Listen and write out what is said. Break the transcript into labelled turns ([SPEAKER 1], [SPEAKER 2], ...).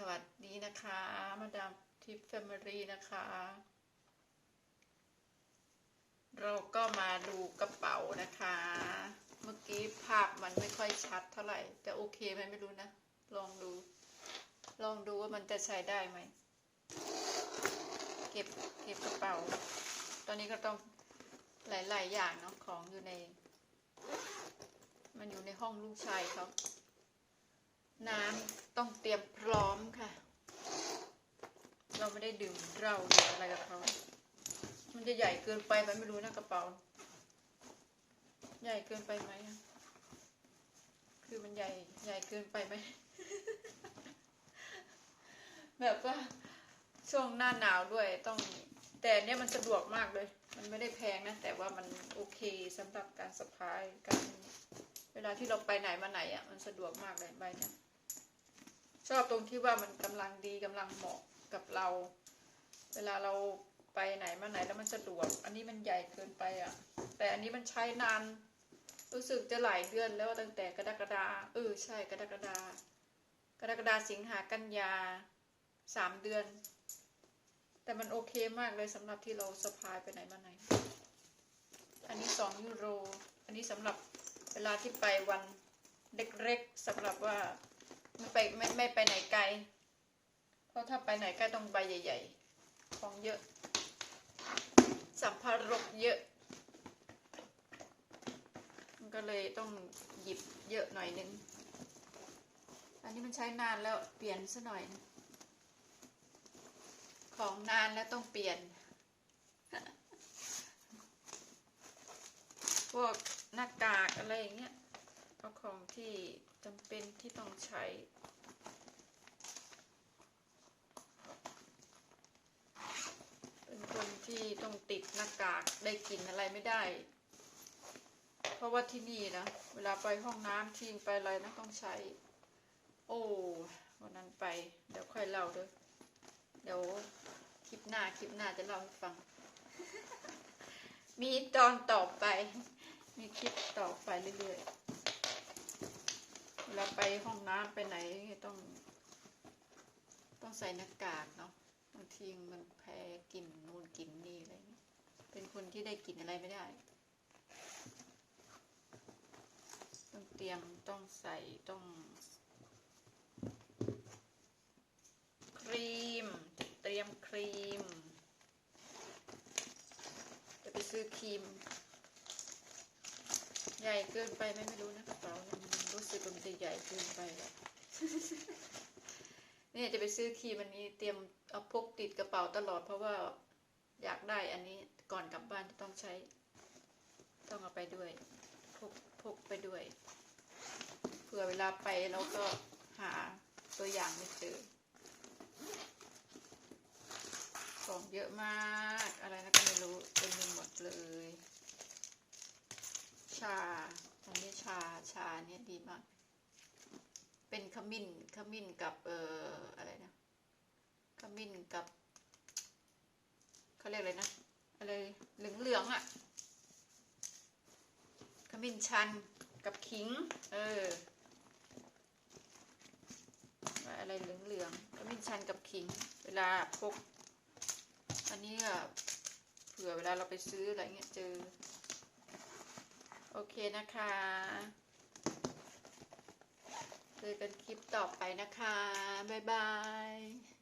[SPEAKER 1] สวัสดีนะคะ มาดามทิพย์แฟมิลี่นะคะ เราก็มาดูกระเป๋านะคะ เมื่อกี้ภาพมันไม่ค่อยชัดเท่าไหร่ แต่โอเคไหมไม่รู้นะ ลองดู ลองดูว่ามันจะใช้ได้ไหม เก็บเก็บกระเป๋า ตอนนี้ก็ต้องหลาย ๆ อย่างเนาะของอยู่ใน มันอยู่ในห้องลูกชายเขาน้ำ ต้องเตรียมพร้อมค่ะ เราไม่ได้ดื่มเหล้าหรืออะไรกับเขามันจะใหญ่เกินไปไหมไม่รู้นะกระเป๋า ใหญ่เกินไปไหมคือมันใหญ่ใหญ่เกินไปไหมแบบว่าช่วงหน้าหนาวด้วยต้องแต่เนี้ยมันสะดวกมากเลย มันไม่ได้แพงนะ แต่ว่ามันโอเคสำหรับการสะพายการเวลาที่เราไปไหนมาไหนอะมันสะดวกมากเลยใบเนี้ย ชอบตรงที่ว่ามันกำลังดีกำลังเหมาะกับเรา เวลาเราไปไหนมาไหนแล้วมันสะดวก อันนี้มันใหญ่เกินไปอะ แต่อันนี้มันใช้นานรู้สึกจะหลายเดือนแล้วตั้งแต่กรกฎาเออใช่กรกฎากรกฎาสิงหากันยาสามเดือน แต่มันโอเคมากเลยสำหรับที่เราสะพายไปไหนมาไหน อันนี้สองยูโร อันนี้สำหรับเวลาที่ไปวันเล็กๆสำหรับว่า ไม่ไปไม่ไม่ไปไหนไกล เพราะถ้าไปไหนไกลต้องใบใหญ่ๆ ของเยอะ สัมภาระเยอะ มันก็เลยต้องหยิบเยอะหน่อยนึง อันนี้มันใช้นานแล้วเปลี่ยนซะหน่อย ของนานแล้วต้องเปลี่ยน พวกหน้ากากอะไรอย่างเงี้ย เอาของที่จำเป็นที่ต้องใช้ เป็นคนที่ต้องติดหน้ากากได้กลิ่นอะไรไม่ได้ เพราะว่าที่นี่นะ เวลาไปห้องน้ำทิ้งไปอะไรนะต้องใช้ โอ้วันนั้นไป เดี๋ยวค่อยเล่าเด้อเดี๋ยวคลิปหน้าคลิปหน้าจะเล่าให้ฟัง มีตอนต่อไป มีคลิปต่อไปเรื่อยๆ ลาไปห้องน้ำไปไหนต้อง ต้องใส่หน้ากากเนาะบางทีมันแพ้กลิ่นนู่นกลิ่นนี่อะไรเงี้ยเป็นคนที่ได้กลิ่นอะไรไม่ได้ ต้องเตรียมต้องใส่ต้องครีม เตรียมครีม จะไปซื้อครีม ใหญ่เกินไปไหมไม่รู้นะกระเป๋าเนี่ยมันรู้สึกว่ามันจะใหญ่เกินไปอะเนี่ยจะไปซื้อครีมอันนี้เตรียมเอาพกติดกระเป๋าตลอด เพราะว่าอยากได้อันนี้ก่อนกลับบ้านจะต้องใช้ ต้องเอาไปด้วยพกพกไปด้วยเผื่อเวลาไปเราก็หาตัวอย่างไม่เจอของเยอะมากอะไรนะก็ไม่รู้เต็มไปหมดเลย ชาอันนี้ชาชาเนี่ยดีมาก เป็นขมิ้นขมิ้นกับเอ่ออะไรนะขมิ้นกับเขาเรียกอะไรนะอะไรเหลืองเหลืองอะขมิ้นชันกับขิง เอออะไรเหลืองเหลืองขมิ้นชันกับขิง เวลาพก อันนี้เผื่อเวลาเราไปซื้ออะไรเงี้ยเจอ โอเคนะคะเจอกันคลิปต่อไปนะคะ บ๊ายบาย